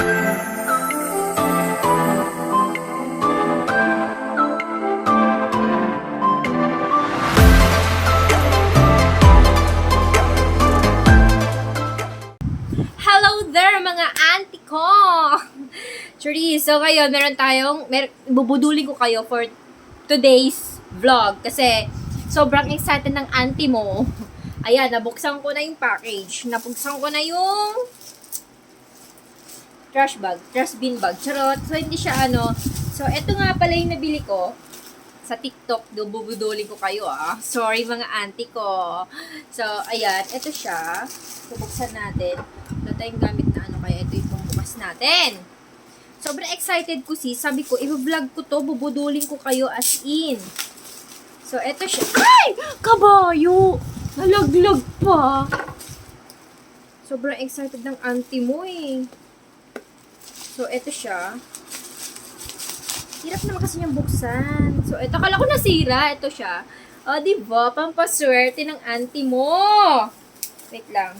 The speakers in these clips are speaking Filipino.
Hello there, mga auntie ko! Churi, so ngayon, meron tayong, mer bubudulin ko kayo for today's vlog. Kasi, sobrang excited ng auntie mo. Ayan, nabuksan ko na yung package. Nabuksan ko na yung trash bag, trash bin bag. Charot. So, hindi siya ano. So, eto nga pala yung nabili ko sa TikTok. Do, bubudulin ko kayo ah. Sorry mga auntie ko. So, ayan. Eto siya. Bubuksan natin. Wala tayong gamit na ano. Kaya ito yung pangbukas natin. Sobrang excited ko sis. Sabi ko, i-vlog ko to. Bubudulin ko kayo as in. So, eto siya. Ay! Kabayo! Nalaglag pa. Sobrang excited ng auntie mo eh. So, eto siya. Hirap naman kasi niyang buksan. So, ito, kala ko nasira. Ito siya. O, oh, diba? Pampaswerte ng auntie mo. Wait lang.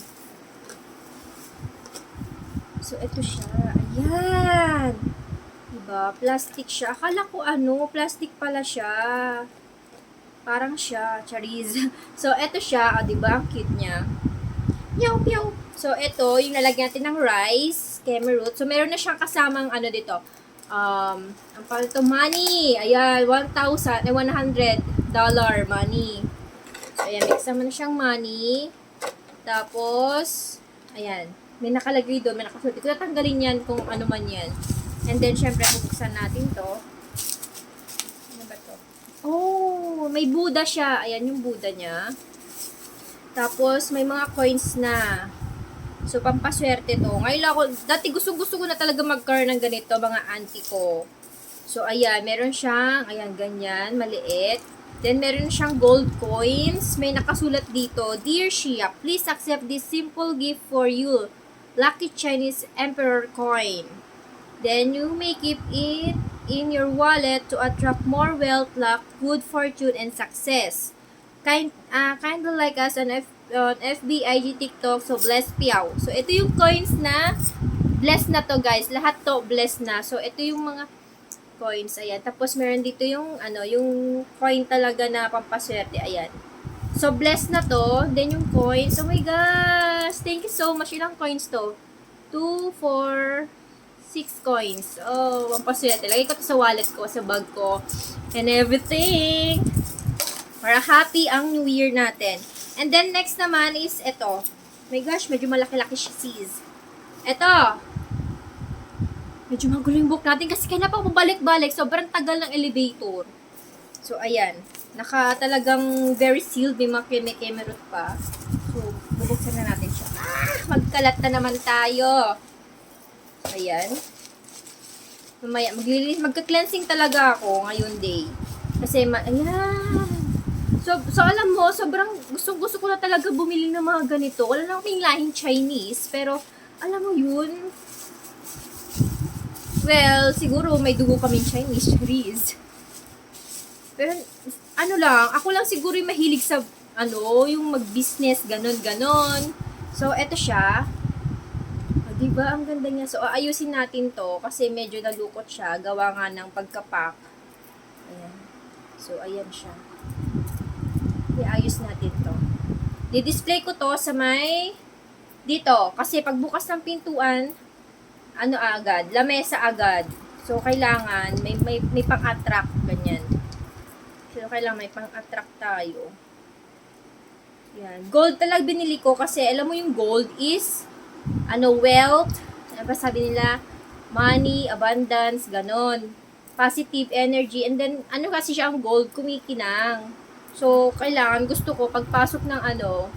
So, ito siya. Ayan. Diba? Plastic siya. Akala ko ano, plastic pala siya. Parang siya. Chariz. So, ito siya. O, diba? Ang cute niya. Piyaw, piyaw. So, ito, yung lalagyan natin ng rice, kemerut. So, meron na siyang kasamang ano dito. Um, ang palto money. Ayan, 1,000, eh, 100 dollar money. So, ayan, may kasama na siyang money. Tapos, ayan, may nakalagay doon, may nakasulat. Ko tatanggalin yan kung ano man yan. And then, syempre, bubuksan natin to. Ano ba to? Oh, may Buddha siya. Ayan yung Buddha niya. Tapos, may mga coins na. So, pampaswerte to. Ngayon ako, dati gusto-gusto ko na talaga magkaroon ng ganito, mga auntie ko. So, ayan, meron siyang, ayan, ganyan, maliit. Then, meron siyang gold coins. May nakasulat dito, Dear Shia, please accept this simple gift for you. Lucky Chinese Emperor coin. Then, you may keep it in your wallet to attract more wealth, luck, good fortune, and success. Kind, uh, kind of like us F, on FB, TikTok, so bless piaw. So, ito yung coins na bless na to guys. Lahat to bless na. So, ito yung mga coins. Ayan. Tapos, meron dito yung, ano, yung coin talaga na pampaswerte. Ayan. So, bless na to. Then, yung coins. Oh my gosh! Thank you so much. Ilang coins to? 2, 4, 6 coins. Oh, pampaswerte. Lagay ko to sa wallet ko, sa bag ko. And everything. Para happy ang New Year natin. And then, next naman is ito. My gosh, medyo malaki-laki siya, sis. Ito. Medyo magulo yung book natin kasi kaya pa pabalik-balik. Sobrang tagal ng elevator. So, ayan. Naka talagang very sealed. May mga keme-kemerot pa. So, bubuksan na natin siya. Ah! Magkalat na naman tayo. Ayan. Mamaya, maglilinis, magka-cleansing talaga ako ngayon day. Kasi, ma- ayan. So, so alam mo, sobrang gusto, gusto ko na talaga bumili ng mga ganito. Wala lang kaming lahing Chinese, pero alam mo yun, well, siguro may dugo kaming Chinese, Chinese. Pero, ano lang, ako lang siguro yung mahilig sa, ano, yung mag-business, ganon, ganon. So, eto siya. O, diba? Ang ganda niya. So, ayusin natin to kasi medyo nalukot siya. Gawa nga ng pagkapak. Ayan. So, ayan siya. I-ayos natin to. Di-display ko to sa may dito. Kasi pagbukas ng pintuan, ano agad, lamesa agad. So, kailangan may, may, may pang-attract, ganyan. So, kailangan may pang-attract tayo. Yan. Gold talaga binili ko kasi alam mo yung gold is ano, wealth, ano ba sabi nila, money, abundance, ganon. Positive energy. And then, ano kasi siya ang gold, kumikinang. So, kailangan, gusto ko, pagpasok ng ano,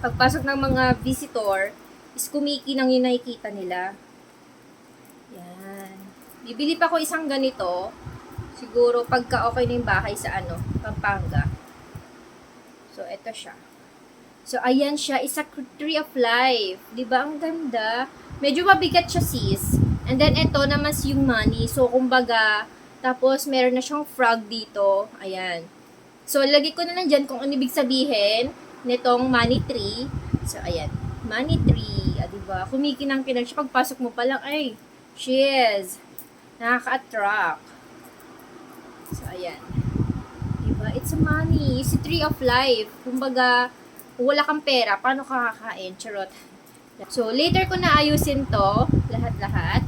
pagpasok ng mga visitor, is kumikinang yung nakikita nila. Yan. Bibili pa ko isang ganito. Siguro, pagka okay na yung bahay sa ano, Pampanga. So, eto siya. So, ayan siya. Is a tree of life. Ba Ang ganda. Medyo mabigat siya, sis. And then, ito naman yung money. So, kumbaga, tapos, meron na siyang frog dito. Ayan. So, lagi ko na lang dyan kung ano ibig sabihin nitong money tree. So, ayan. Money tree. Ah, diba? Kumikinang-kinang siya. Pagpasok mo pa lang, ay, Cheers! Nakaka-attract. So, ayan. Diba? It's money. It's a tree of life. Kumbaga, wala kang pera, paano ka kakain? Charot. So, later ko na ayusin to. Lahat-lahat.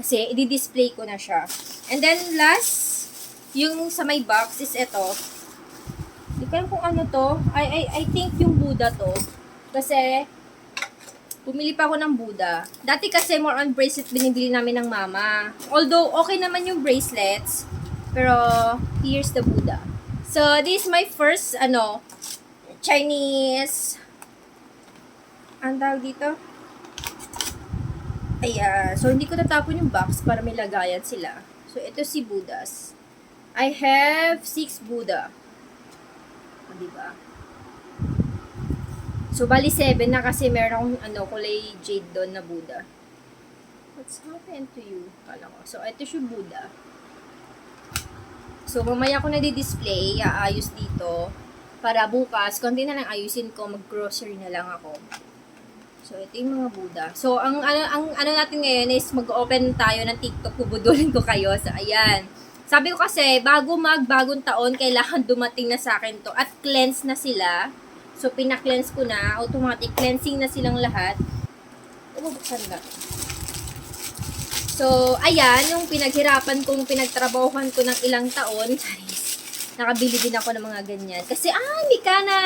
Kasi, i-display ko na siya. And then, last, yung sa may box is ito. Hindi ko kung ano to. I, I, I think yung Buddha to. Kasi, bumili pa ako ng Buddha. Dati kasi more on bracelet binibili namin ng mama. Although, okay naman yung bracelets. Pero, here's the Buddha. So, this is my first, ano, Chinese, ang tawag dito? Ay, ah, so hindi ko natapon yung box para may lagayan sila. So, ito si Buddhas. I have six Buddha. O, diba? So, bali seven na kasi meron akong ano, kulay jade doon na Buddha. What's happened to you? Kala ko. So, ito si Buddha. So, mamaya ko na di-display, aayos dito. Para bukas, konti na lang ayusin ko, mag-grocery na lang ako. So, ito yung mga Buddha. So, ang ano, ang ano natin ngayon is mag-open tayo ng TikTok. Bubudulin ko kayo. So, ayan. Sabi ko kasi, bago mag bagong taon, kailangan dumating na sa akin to. At cleanse na sila. So, pina-cleanse ko na. Automatic cleansing na silang lahat. Bubuksan na. So, ayan, yung pinaghirapan kong pinagtrabahuhan ko ng ilang taon. Charis. Nakabili din ako ng mga ganyan. Kasi, ah, Mika na!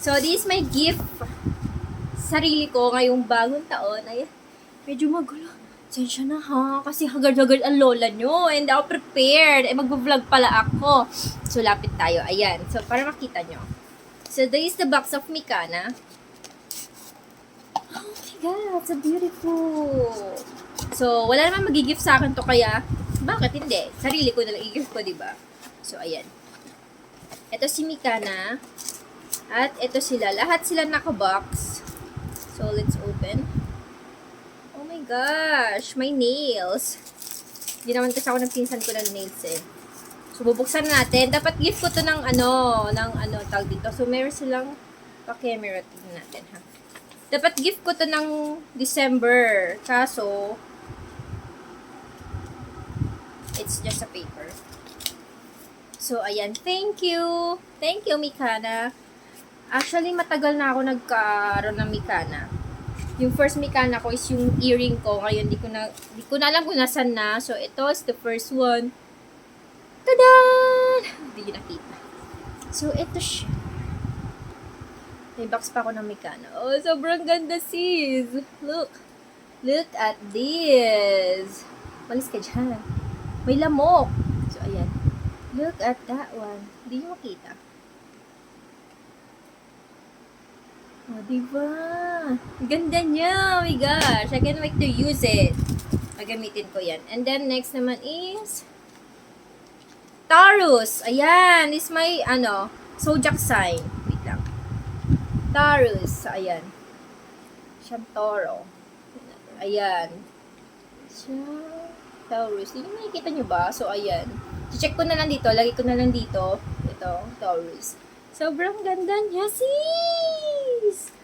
So, this is my gift sarili ko ngayong bagong taon. Ay, medyo magulo. Sensya na ha, kasi hagard-hagard ang lola nyo. And ako prepared. Eh, mag-vlog pala ako. So, lapit tayo. Ayan. So, para makita nyo. So, this is the box of Mikana. Oh my God, so beautiful. So, wala naman magigift sa akin to kaya, bakit hindi? Sarili ko na lang i-gift ko, di ba? So, ayan. Ito si Mikana. At ito sila. Lahat sila naka-box. So, let's open. My gosh, my nails. Hindi naman kasi ako ng pinsan ko ng nails eh. So, bubuksan natin. Dapat gift ko to ng ano, ng ano, tawag dito. So, meron silang pa-camera. Tingnan natin ha. Dapat gift ko to ng December. Kaso, it's just a paper. So, ayan. Thank you. Thank you, Mikana. Actually, matagal na ako nagkaroon ng Mikana. Yung first Mikana ko is yung earring ko. Ngayon, di ko na, di ko na alam kung nasan na. So, ito is the first one. Tada! Hindi nakita. So, ito siya. May box pa ako ng Mikana. Oh, sobrang ganda, sis. Look. Look at this. Malis ka dyan. May lamok. So, ayan. Look at that one. Hindi nyo makita. Oh, diba? Ganda niya. Oh my gosh. I can't wait to use it. Magamitin ko yan. And then, next naman is Taurus. Ayan. This is my, ano, zodiac sign. Wait lang. Taurus. Ayan. Siyang Toro. Ayan. Siya. Taurus. Hindi nakikita nyo ba? So, ayan. Check ko na lang dito. Lagi ko na lang dito. Ito. Taurus. Sobrang ganda niya, sis!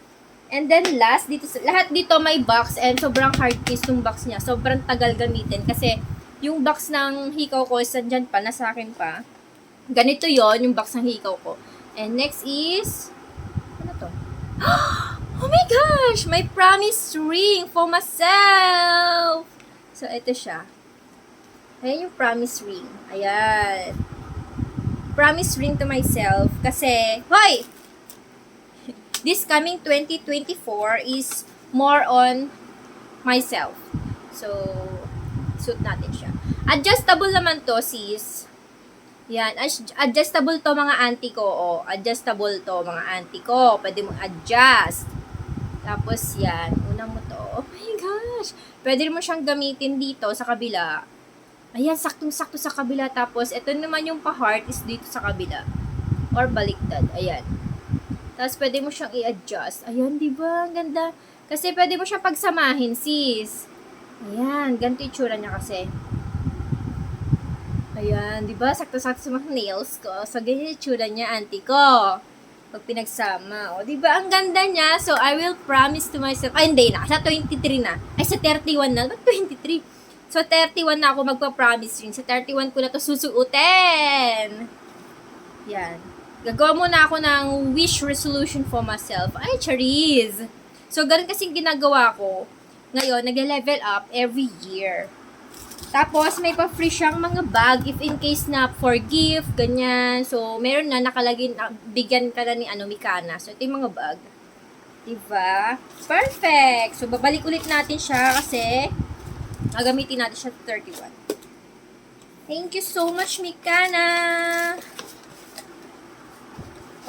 And then last, dito, lahat dito may box and sobrang hard case yung box niya. Sobrang tagal gamitin kasi yung box ng hikaw ko is nandyan pa, nasa akin pa. Ganito yon yung box ng hikaw ko. And next is, ano to? Oh my gosh! My promise ring for myself! So, ito siya. Ayan yung promise ring. Ayan promise ring to myself kasi, hoy! This coming 2024 is more on myself. So, suit natin siya. Adjustable naman to, sis. Yan. Ad- Adjustable to mga auntie ko. Oh, adjustable to mga auntie ko. Pwede mong adjust. Tapos yan. Una mo to. Oh my gosh. Pwede mo siyang gamitin dito sa kabila. Ayan, saktong-sakto sa kabila. Tapos, ito naman yung pa-heart is dito sa kabila. Or baliktad. Ayan. Tapos, pwede mo siyang i-adjust. Ayan, di ba? Ang ganda. Kasi, pwede mo siyang pagsamahin, sis. Ayan, ganito yung tsura niya kasi. Ayan, di ba? Sakto-sakto sa mga nails ko. So, ganyan yung tsura niya, auntie ko. Pag pinagsama. O, di ba? Ang ganda niya. So, I will promise to myself. Ay, hindi na. Sa 23 na. Ay, sa 31 na. Ba't 23? So, 31 na ako magpa-promise rin. Sa 31 ko na to susuotin. Yan. Gagawa muna ako ng wish resolution for myself. Ay, charis! So, ganun kasing ginagawa ko. Ngayon, nag-level up every year. Tapos, may pa-free siyang mga bag if in case na for gift, ganyan. So, meron na nakalagay, na, bigyan ka na ni ano, Mikana. So, ito yung mga bag. Diba? Perfect! So, babalik ulit natin siya kasi gagamitin natin siya 31. Thank you so much, Mikana!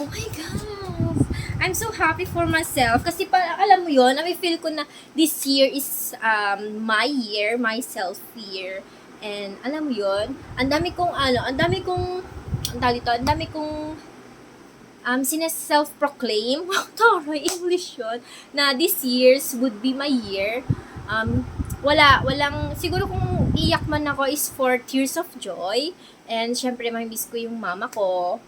Oh my gosh! I'm so happy for myself kasi pa, alam mo yon I feel ko na this year is um, my year, my self year. And alam mo yon ang dami kong ano, ang dami kong, ang dito, ang dami kong um, sineself-proclaim, taro, English yun, na this year's would be my year. Um, wala, walang, siguro kung iyak man ako is for tears of joy. And syempre, may-miss ko yung mama ko.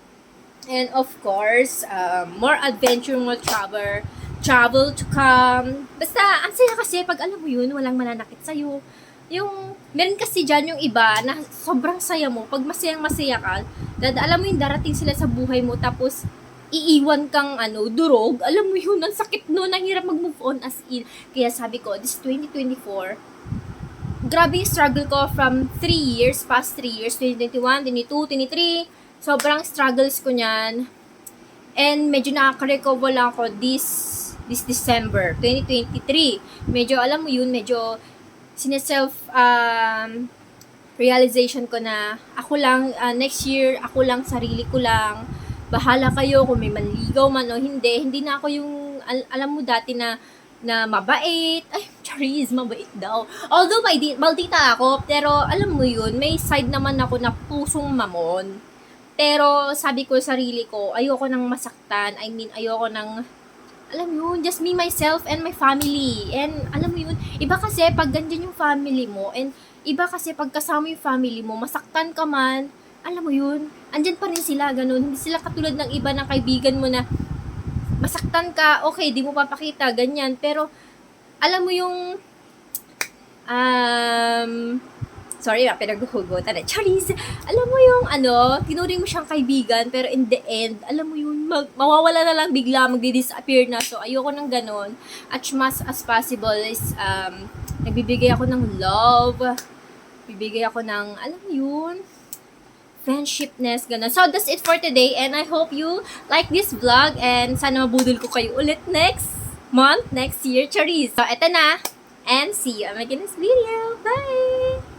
And of course, um, more adventure, more travel, travel to come. Basta, ang saya kasi pag alam mo yun, walang mananakit sa'yo. Yung, meron kasi dyan yung iba na sobrang saya mo. Pag masayang masaya ka, dad, alam mo yung darating sila sa buhay mo, tapos iiwan kang ano, durog. Alam mo yun, ang sakit no, ang hirap mag-move on as in. Kaya sabi ko, this 2024, grabe yung struggle ko from 3 years, past 3 years, 2021, 22, 23, sobrang struggles ko niyan. And medyo nakaka-recover lang ako this this December 2023. Medyo alam mo yun, medyo sineself um, realization ko na ako lang uh, next year, ako lang sarili ko lang. Bahala kayo kung may manligaw man o hindi. Hindi na ako yung al- alam mo dati na na mabait. Ay, charis, mabait daw. Although, may di- maldita ako, pero alam mo yun, may side naman ako na pusong mamon. Pero sabi ko sa sarili ko, ayoko nang masaktan. I mean, ayoko nang alam mo yun, just me, myself, and my family. And alam mo yun, iba kasi pag ganyan yung family mo, and iba kasi pag kasama yung family mo, masaktan ka man, alam mo yun, andyan pa rin sila, ganun. Hindi sila katulad ng iba ng kaibigan mo na masaktan ka, okay, di mo papakita, ganyan. Pero, alam mo yung, um, sorry na, pinaghuhugutan na. Charis, alam mo yung ano, tinuring mo siyang kaibigan, pero in the end, alam mo yun, mag, mawawala na lang bigla, magdi-disappear na. So, ayoko ng ganon. At much as possible is, um, nagbibigay ako ng love, bibigay ako ng, alam mo yun, friendshipness, ganun. So, that's it for today, and I hope you like this vlog, and sana mabudol ko kayo ulit next month, next year, Charis. So, eto na, and see you on my next video. Bye!